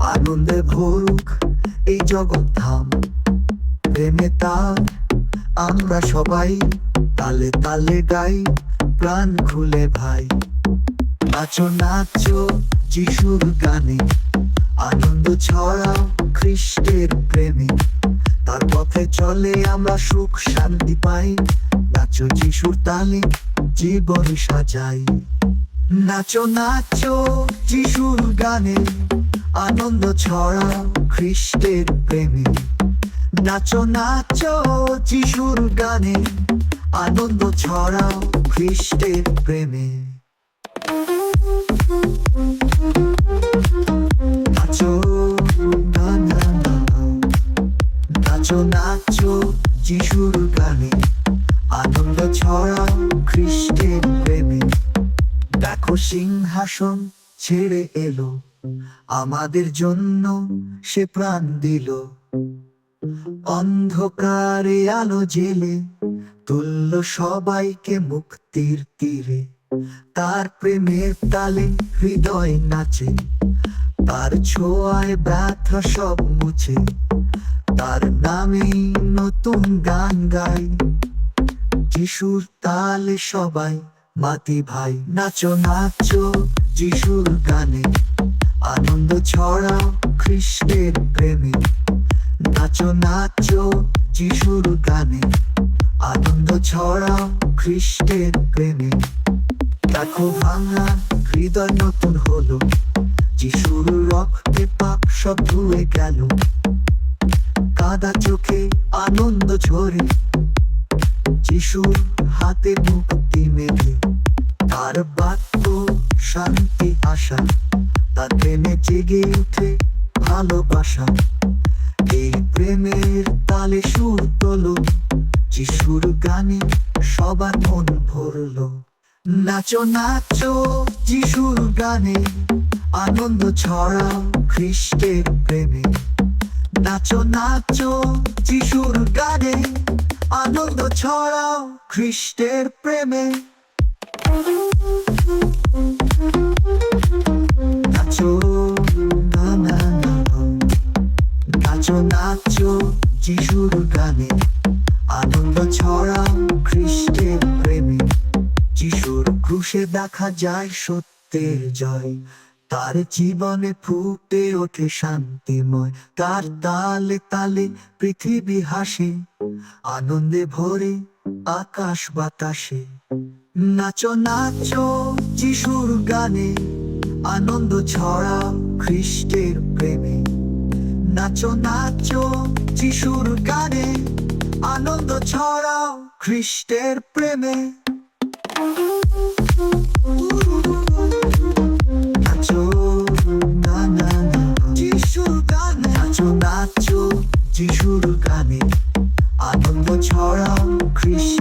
আনন্দে ভরুক এই জগৎ ধাম। প্রেমে তার আমরা সবাই তালে তালে গাই, প্রাণ খুলে ভাই। নাচো নাচো যিশুর গানে, আনন্দ ছড়াও খ্রিস্টের প্রেমে। তার পথে চলে আমরা সুখ, শান্তি পাই। নাচো যিশুর তালে জীবন সাজাই। নাচো নাচো যিশুর গানে, আনন্দ ছড়া খ্রিস্টের প্রেমে নাচো নাচো যিশুর গানে, আনন্দ ছড়াও খ্রিস্টের প্রেমে নাচো, না না না। নাচো নাচো যিশুর গানে, আনন্দ ছড়াও সিংহাসন ছেড়ে এলো। আমাদের জন্য সে প্রাণ দিল। অন্ধকারে আলো জেলে তুলল সবাইকে মুক্তির তীরে। তার প্রেমের তালে হৃদয় নাচে। তার ছোঁয়ায় ব্যথা সব মুছে। তার নামেই নতুন গান গাই যিশুর তালে সবাই মাতি ভাই, নাচো নাচো, যিশুর গানে। আনন্দ ছড়াও খ্রিস্টের প্রেমে। নাচো নাচো, যিশুর গানে। আনন্দ ছড়াও খ্রিস্টের প্রেমে। দেখো ভাঙা হৃদয় নতুন হলো। যিশুর রক্তে পাপ সব ধুয়ে গেল। কাদা চোখে আনন্দ ঝরে। যিশুর হাতে মুক্তি মেলে। তার বাক্য শান্তি, আশা। প্রেমে জেগে উঠে ভালোবাসা। এই প্রেমের তালে সুর তোলো। যিশুর গানে সবার মন ভরলো। নাচো নাচো যিশুর গানে। আনন্দ ছড়াও খ্রিস্টের প্রেমে। নাচো নাচো যিশুর গানে। আনন্দ ছড়াও খ্রিস্টের প্রেমে। নাচো না না না নাচো নাচো যিশুর গানে। আনন্দ ছড়াও খ্রিস্টের প্রেমে। যিশুর ক্রুশে দেখা যায় সত্যের জয়। তার জীবনে ফুটে ওঠে শান্তিময়, তার তালে তালে পৃথিবী হাসে, আনন্দে ভরে আকাশ বাতাসে। নাচো নাচো যিশুর গানে, আনন্দ ছড়াও খ্রিস্টের প্রেমে। নাচো নাচো যিশুর গানে, আনন্দ ছড়াও খ্রিস্টের প্রেমে। মিষ্টি সুর কানে আনন্দ ছড়াও কৃষি